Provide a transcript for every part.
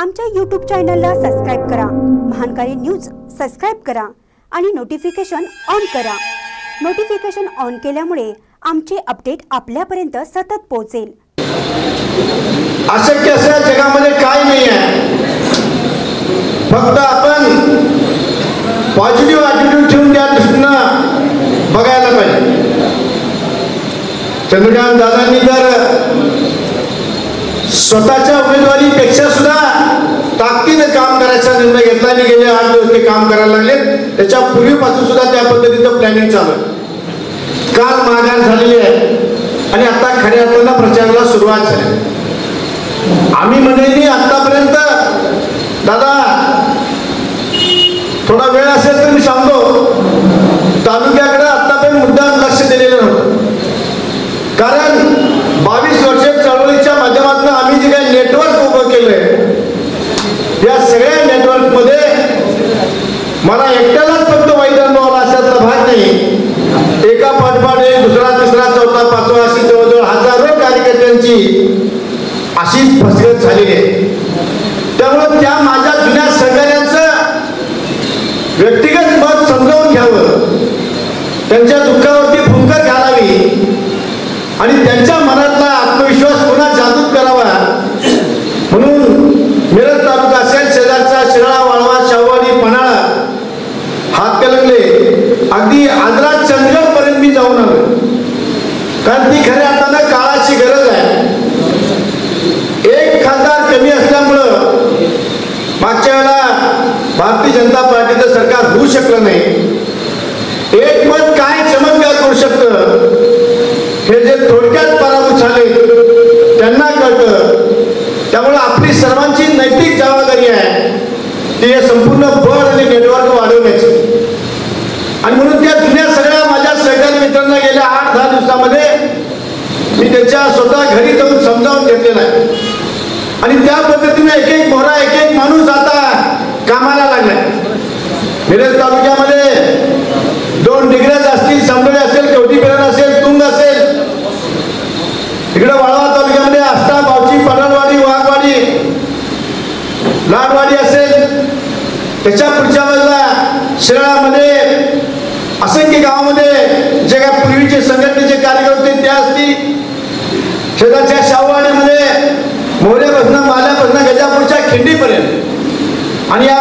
आमच्या यूट्यूब चॅनलला सबस्क्राईब करा. महानकारी न्यूज सबस्क्राईब करा आणि नोटिफिकेशन ऑन करा. नोटिफिकेशन ऑन केल्यामुळे आमचे अपडेट आपल्यापर्यंत सतत पोहोचेल. अशक्य असं जगामध्ये काय नाही आहे फक्त आपण पॉझिटिव्ह ॲटिट्यूड ठेवून त्या दृष्टीनं बघायला पाहिजे. चंद्रकांत दादांनी तर स्वतःच्या उमेदवारीपेक्षा सुद्धा ताकदीनं काम करायचा निर्णय घेतला. आणि गेले आठ दिवस ते काम करायला लागले. त्याच्या पूर्वीपासून सुद्धा त्या पद्धतीचं प्लॅनिंग चालू आहे. काल माघार झालेली आहे. आणि आता खऱ्या अर्थानं प्रचाराला सुरुवात झाली. आम्ही मंडळींनी आतापर्यंत दादा थोडा वेळ असेल तर मी सांगतो. तालुक्याकडे आतापर्यंत मुद्दा लक्ष दिलेलं नव्हतं. कारण बावीस वर्ष चळवळीच्या माध्यमातून आम्ही जे काही नेटवर्क उभं केलंय या सगळ्या नेटवर्कमध्ये मला एकट्यालाच फक्त वाईट अनुभव आला अशातला भाग नाही. एका पाठपाठ एक दुसरा तिसरा चौथा पाचवा अशी जवळजवळ हजारो कार्यकर्त्यांची अशीच फसगत झालेली आहे. त्यामुळे त्या माझ्या जुन्या सहकार्यांचं व्यक्तिगत मत समजावून घ्यावं. त्यांच्या दुःखावरती फुंकर घालावी. आणि त्यांच्या मनात आत्मविश्वास पुन्हा जागृत करावा म्हणून मिरज तालुका असेल शेजारचा शिराळा वाळवा शाहवाडी पन्हाळा हातकलंगले अगदी आजरा चंदगड पर्यंत मी जाऊन आलो कारण ती खऱ्या अर्थानं काळाची गरज आहे. एक खासदार कमी असल्यामुळं मागच्या वेळेला भारतीय जनता पार्टीचं सरकार होऊ शकलं नाही. एक मत काय चमत्कार करू शकतं. हे जे थोडक्यात पराभूत झाले त्यांना कळतं. त्यामुळे आपली सर्वांची नैतिक जबाबदारी आहे. ती हे संपूर्ण बळ आणि नेटवर्क वाढवण्याची आणि म्हणून त्या जुन्या सगळ्या माझ्या सहकारी मित्रांना गेल्या आठ दहा दिवसामध्ये मी त्यांच्या स्वतः घरी जाऊन समजावून घेतलेला आहे आणि त्या पद्धतीने एक एक मोहरा एक एक माणूस आता कामाला लागलाय मिरज तालुक्यामध्ये दोन डिग्र्याज असतील संबळे असेल कवटीपेरण असेल तुंग असेल. इकडे वाळवा तालुक्यामध्ये आस्था बावची पडलवाडी वाघवाडी लाडवाडी असेल. त्याच्या पुढच्या बाजूला शिराळामध्ये असंख्य गावामध्ये जे काय पूर्वीचे संघटनेचे कार्यकर्ते ते असतील शेजारच्या शाहवाडीमध्ये पासून माल्यापासून गजापूरच्या खिंडीपर्यंत. आणि या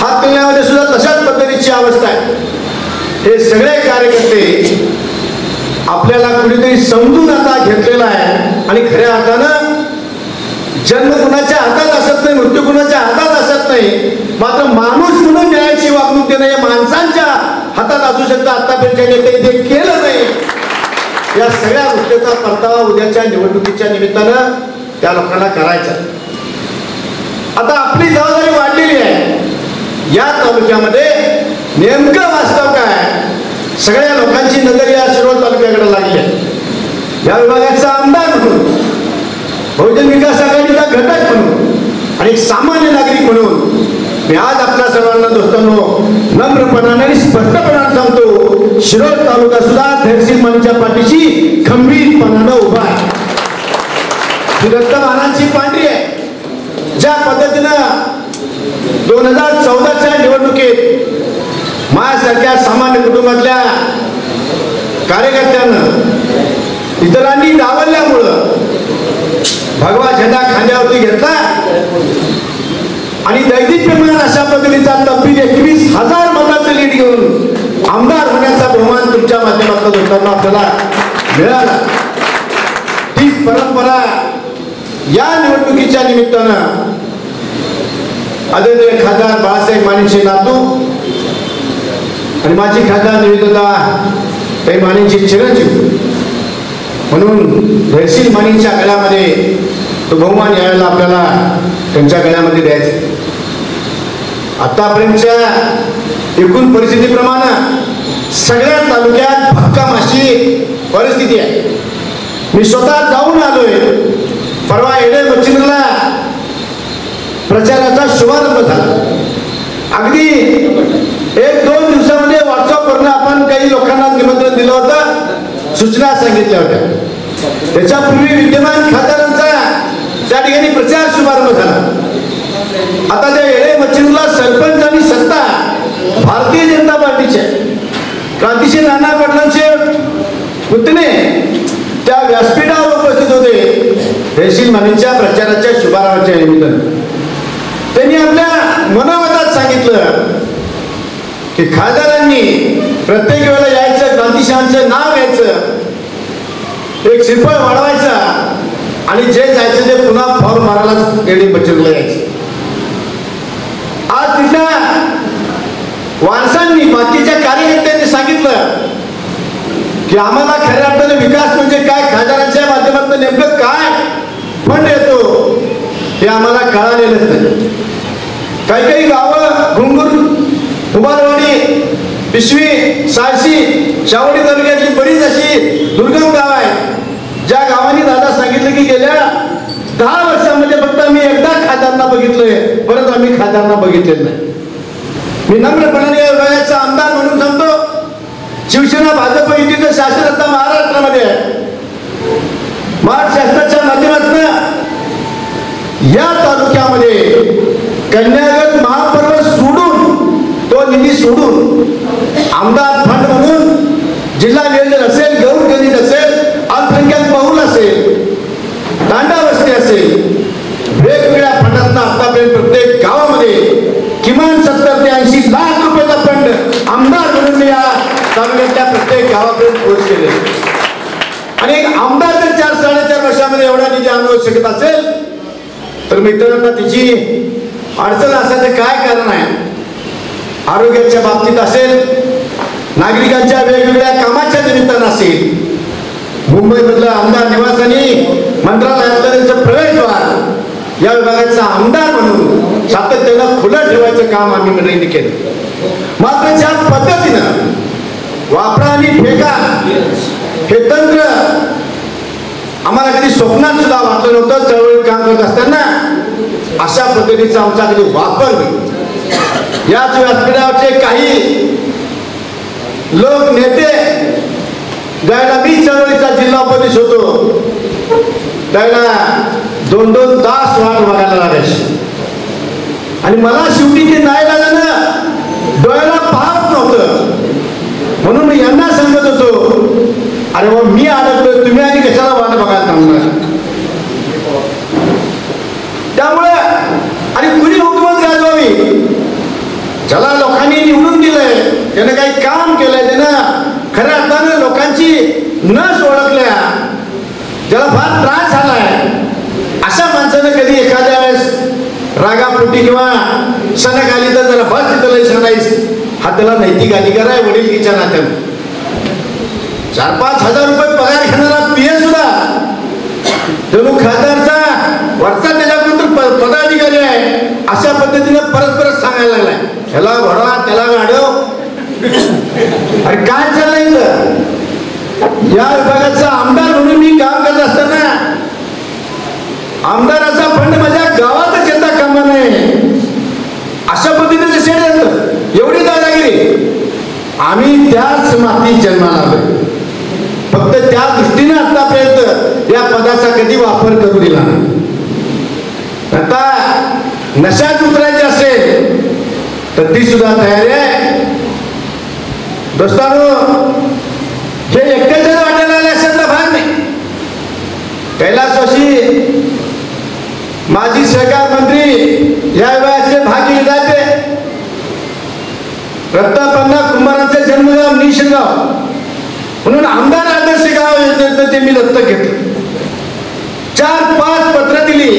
हातकणंगल्यामध्ये सुद्धा तशाच पद्धतीची अवस्था आहे. हे सगळे कार्यकर्ते आपल्याला कुणीतरी समजून आता घेतलेला आहे. आणि खऱ्या अर्थानं जन्म कुणाच्या हातात असत नाही मृत्यू कुणाच्या हातात असत नाही मात्र माणूस म्हणून न्यायाची वागणूक देणं हे माणसांच्या हातात असू शकतं. आतापर्यंत नेते ते केलं नाही. या सगळ्या गोष्टीचा परतावा उद्याच्या निवडणुकीच्या निमित्तानं त्या लोकांना करायचं. आता आपली जबाबदारी वाढलेली आहे. या तालुक्यामध्ये नेमकं वास्तव काय सगळ्या लोकांची नजर या शिरोळ तालुक्याकडे लागली आहे. या विभागाचा आमदार म्हणून बहुजन विकास आघाडीचा घटक म्हणून आणि सामान्य नागरिक म्हणून मी आज आपल्या सर्वांना दोस्तांनो नम्रपणाने आणि स्पष्टपणाने सांगतो शिरोळ तालुका सुद्धा धैर्सिंग मानच्या पाठीशी खंबीरपणानं उभा आहे. ही रक्तवानांची पांढरी आहे. ज्या पद्धतीनं दोन हजार चौदाच्या निवडणुकीत माझ्यासारख्या सामान्य कुटुंबातल्या कार्यकर्त्यानं इतरांनी डावलल्यामुळं भगवा झेंडा खांद्यावरती घेतला आणि दैदिप्यमान अशा पद्धतीचा तब्बील एकवीस हजार मताचं लीड घेऊन आमदार होण्याचा बहुमान तुमच्या माध्यमातून लोकांना आपल्याला मिळाला. तीच परंपरा या निवडणुकीच्या निमित्तानं आदरणीय खासदार बाळासाहेब मानेचे नातू आणि माझी खासदार निवेदता काही मानेचे चिरंजीव. म्हणून धैर्यशील मानेच्या गळ्यामध्ये तो बहुमान यायला आपल्याला त्यांच्या गळ्यामध्ये द्यायचा. आतापर्यंतच्या एकूण परिस्थितीप्रमाणे सगळ्या तालुक्यात भक्कम अशी परिस्थिती आहे. मी स्वतः जाऊन आलोय. परवा एडे मच्छिंद्रला प्रचाराचा शुभारंभ झाला. अगदी एक दोन दिवसामध्ये व्हॉट्सअपवरून आपण काही लोकांना निमंत्रण दिलं होतं सूचना सांगितल्या होत्या. त्याच्यापूर्वी विद्यमान खासदारांचा त्या ठिकाणी प्रचार शुभारंभ झाला. आता त्या येळे मच्छिंद्रला सरपंच आणि सत्ता भारतीय जनता पार्टीचे क्रांतिशील नाना पाटलांचे पुतणे धैर्यशील मानेच्या प्रचाराच्या शुभारंभाच्या निमित्तानं. त्यांनी आपल्या मनावतात सांगितलं की खासदारांनी प्रत्येक वेळेला यायचं क्रांतिशांचं नाव यायचं एक श्रीफळ वाढवायचा आणि जे जायचं ते पुन्हा फॉर्म मारायला एडी बचतला यायचं. आज तिथल्या वारसांनी बाकीच्या कार्यकर्त्यांनी सांगितलं की आम्हाला खऱ्या अर्थाने विकास म्हणजे काय खासदारांच्या माध्यमातून नेमकं काय? फंड येतो. हे आम्हाला कळालेलंच नाही. काही काही गावं घुंगूर उबारवाडी पिशवी साळशी शावडी तालुक्यातली बरीच अशी दुर्गम गाव आहे ज्या गावांनी दादा सांगितलं की गेल्या दहा वर्षामध्ये फक्त आम्ही एकदा खात्यांना बघितलंय. परत आम्ही खात्यांना बघितलेलं नाही. मी नम्रपणाने या आमदार म्हणून सांगतो शिवसेना भाजप युतीचं शासन आता महाराष्ट्रामध्ये आहे. महाराष्ट्र शासनाच्या माध्यमात या तालुक्यामध्ये कन्यागत महापर्व सोडून तो निधी सोडून आमदार फंड म्हणून जिल्हा नियोजन असेल गौर गणित असेल अल्पसंख्याक बहुल असेल तांडा वस्ती असेल वेगवेगळ्या फंडातनं आतापर्यंत प्रत्येक गावामध्ये किमान सत्तर ते ऐंशी लाख रुपयाचा फंड आमदार म्हणून या तालुक्यातल्या प्रत्येक गावापर्यंत पोहोचलेले आणि आमदार जर चार साडेचार वर्षामध्ये एवढा निधी आणू शकत असेल तर मित्रांना तिची अडचण असायचं काय कारण आहे? आरोग्याच्या बाबतीत असेल नागरिकांच्या वेगवेगळ्या कामाच्या निमित्तानं असेल मुंबईमधलं आमदार निवास आणि मंत्रालयातलं प्रवेशद्वार या विभागाचा आमदार म्हणून सातत्यानं खुलं ठेवायचं काम आम्ही मंडळींनी केलं. मात्र ज्या पद्धतीनं वापरा आणि फेका हे तंत्र आम्हाला कधी स्वप्नात सुद्धा वाटलं नव्हतं चळवळीत काम करत असताना अशा पद्धतीचा आमचा कधी वापर होईल याच व्यासपीठावरचे काही लोक नेते ज्यावेळेला मी चळवळीचा जिल्हा उपाधीश होतो. त्यावेळेला दोन दोन तास वाट बघायला लागायची आणि मला शेवटी ते नाही लागलं डोळ्याला पाहत नव्हतं. म्हणून मी यांना सांगत होतो अरे मग मी अडकलो तुम्ही आणि कशाला वाट बघायला थांबणार त्यामुळे आणि कुणी ज्याला लोकांनी निवडून दिलंय त्यानं काही काम केलंय त्यानं खऱ्या अर्थानं लोकांची नस ओळखल्या. ज्याला फार त्रास झालाय. अशा माणसानं कधी एखाद्या वेळेस रागापोटी किंवा सणक आली तर त्याला बस तिथं लई सणाईस हा त्याला नैतिक अधिकार आहे वडीलकीच्या नात्यानं. चार पाच हजार रुपये पगार घेणारा पीए सुद्धा जणू खासदारचा वरचा त्याच्या पदाधिकारी आहे. अशा पद्धतीने परस्पर सांगायला लागलाय. ह्याला घोडा त्याला गाडव अरे काय चाललंय या विभागाचा आमदार म्हणून मी काम करत असताना आमदाराचा फंड माझ्या गावातच येता कामा नये. अशा पद्धतीचं शेड येतं एवढी दादागिरी. आम्ही त्याच मातीत जन्माला आलोय. फक्त त्या दृष्टीने आतापर्यंत या पदाचा कधी वापर करू दिला नाही. नशात उतरायची असेल तर ती सुद्धा तयारी आहे. दोस्तानो हे एकट्याच वाटायला आले असेल तर भाग नाही. कैलासवासी माजी सहकार मंत्री या वयाचे भाग विधाते रत्नापन्ना कुंभारांचे जन्मगाव निशगाव. म्हणून आमदार आदर्श गाव योजनेत ते मी दत्तक घेतलं. चार पाच पत्र दिली.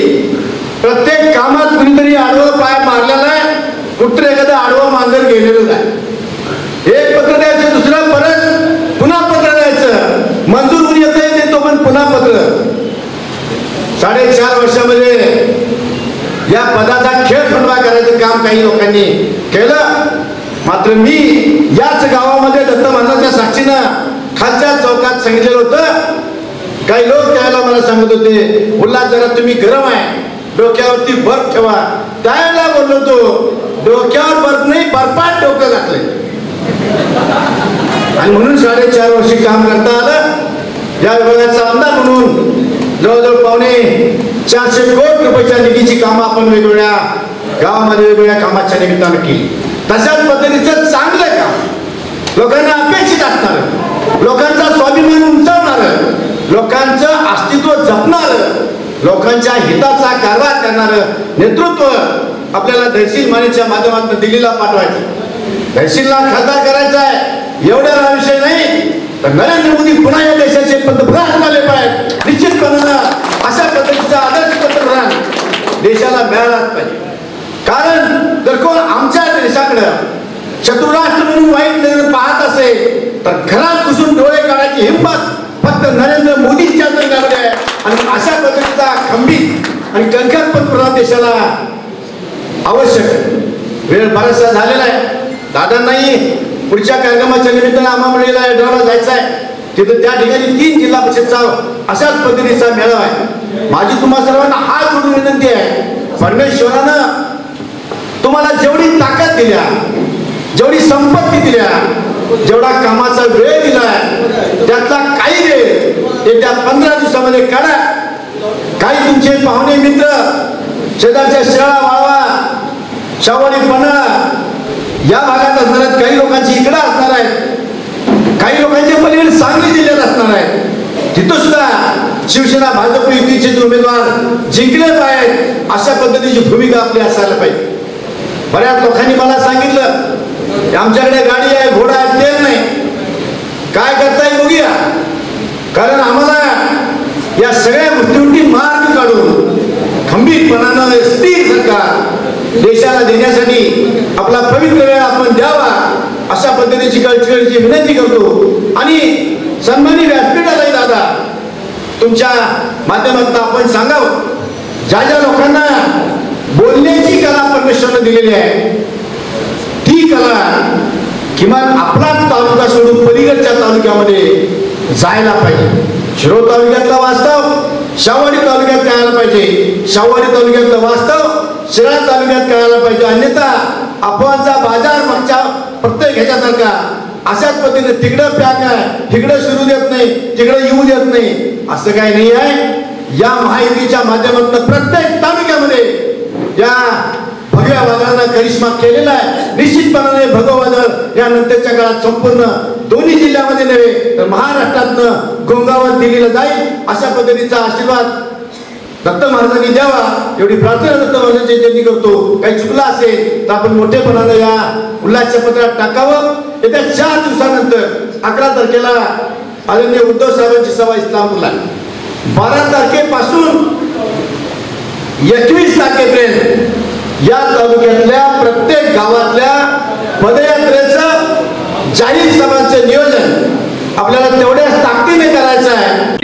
प्रत्येक कामात कुणीतरी आडवं पाय मारलेला आहे कुठं एखादं आडवं मांजर गेलेलं आहे एक पत्र द्यायचं दुसरं परत पुन्हा पत्र द्यायचं. मंजूर कुणी येत ते तो पण पुन्हा पत्र. साडेचार वर्षामध्ये या पदाचा खेळ फंडवा करायचं काम काही लोकांनी केलं. मात्र मी याच गावामध्ये दत्त महाराजांच्या साक्षीनं खालच्या चौकात सांगितलेलं होतं. काही लोक त्यावेळेला मला सांगत होते उल्हास जरा तुम्ही गरम आहे. डोक्यावरती बर्फ ठेवा. त्यावेळेला बोललो तो डोक्यावर बर्फ नाही बर्फात डोकं घातलंय. आणि म्हणून साडेचार वर्षी काम करता आलं. या विभागाचा आमदार म्हणून जवळजवळ पावणे चारशे कोटी रुपयाच्या निधीची कामं आपण वेगवेगळ्या गावामध्ये वेगवेगळ्या कामाच्या निमित्तानं केली. तशाच पद्धतीचं चांगलं काम. लोकांना अपेक्षित असणार. लोकांचा स्वाभिमान उंचावणार. लोकांचं अस्तित्व जपणार. लोकांच्या हिताचा कारभार करणारं नेतृत्व आपल्याला तहसील मानेच्या माध्यमातून दिल्लीला पाठवायचं. तहसीलला खासदार करायचा आहे एवढा विषय नाही. तर नरेंद्र मोदी पुन्हा या देशाचे पंतप्रधान झाले पाहिजे निश्चितपणानं अशा पद्धतीचा आदर्श पंतप्रधान देशाला मिळालाच पाहिजे. कारण जर कोण आमच्या देशाकडं चतुराष्ट्र म्हणून वाईट पाहत असेल तर घरात घुसून डोळे काढायची हिंमत फक्त नरेंद्र मोदींच्या अंतर्गामध्ये आहे आणि अशा पद्धतीचा खंबीत आणि कणखर पंतप्रधान देशाला आवश्यक वेळ बराचसा झालेला आहे. दादांनाही पुढच्या कार्यक्रमाच्या निमित्तानं आम्हा मंडळीला ड्रामा जायचा आहे. तिथं त्या ठिकाणी तीन जिल्हा परिषदचा अशाच पद्धतीचा मेळावा आहे. माझी तुम्हा सर्वांना हात जोडून विनंती आहे. परमेश्वरानं तुम्हाला जेवढी ताकद दिल्या जेवढी संपत्ती दिल्या जेवढा कामाचा वेळ दिलाय त्यातला काही वेळ येत्या पंधरा दिवसामध्ये काढा. काही तुमचे पाहुणे मित्र शेजारच्या शेळा वाळवा शावळी पणा या भागात असणार आहेत काही लोकांची इकडं असणार आहेत. काही लोकांचे पलीकडे सांगली जिल्ह्यात असणार आहेत. तिथं सुद्धा शिवसेना भाजप युतीचे उमेदवार जिंकले पाहिजे अशा पद्धतीची भूमिका आपली असायला पाहिजे. बऱ्याच लोकांनी मला सांगितलं आमच्याकडे गाडी आहे घोडा आहे तेल नाही. काय करताय बघूया कारण आम्हाला या सगळ्या गोष्टींवरती मार्ग काढून खंबीरपणानं स्थिर सरकार देशाला देण्यासाठी आपला पवित्र वेळ आपण द्यावा अशा पद्धतीची कळकळीची विनंती करतो. आणि सन्मानी व्यासपीठालाही दादा तुमच्या माध्यमातून आपण सांगावं ज्या ज्या लोकांना बोलण्याची कला परमेश्वरनं दिलेली आहे किमान आपलाच तालुका सोडून पलीकडच्या तालुक्यामध्ये जायला पाहिजे. शिरोळ तालुक्यातला वास्तव शावाडी तालुक्यात कळायला पाहिजे. शावाडी तालुक्यातलं वास्तव शिराळा तालुक्यात कळायला पाहिजे. अन्यथा अफवांचा बाजार मागच्या प्रत्येक ह्याच्यासारखा अशाच पद्धतीने तिकडं पॅक आहे तिकडं सुरू देत नाही तिकडं येऊ देत नाही. असं काही नाही आहे. या माहितीच्या माध्यमातून प्रत्येक तालुक्यामध्ये या भगव्या वादळानं करिश्मा केलेला आहे. निश्चितपणाने भगवादळ या नंतरच्या काळात संपूर्ण दोन्ही जिल्ह्यामध्ये नव्हे तर महाराष्ट्रातनं गोंगावर दिलेला जाईल अशा पद्धतीचा आशीर्वाद दत्त महाराजांनी द्यावा. एवढी प्रार्थना दत्त महाराजांची जयंती करतो काही चुकला असेल तर आपण मोठेपणानं या उल्हासच्या पत्रात टाकावं. येत्या चार दिवसानंतर अकरा तारखेला आदरणीय उद्धव साहेबांची सभा इस्लामपूरला. बारा तारखेपासून एकवीस तारखेपर्यंत या तालुक्यातल्या प्रत्येक गावातल्या पदयात्रेचं जाहीर सभाचं नियोजन आपल्याला तेवढ्याच ताकदीने करायचं आहे.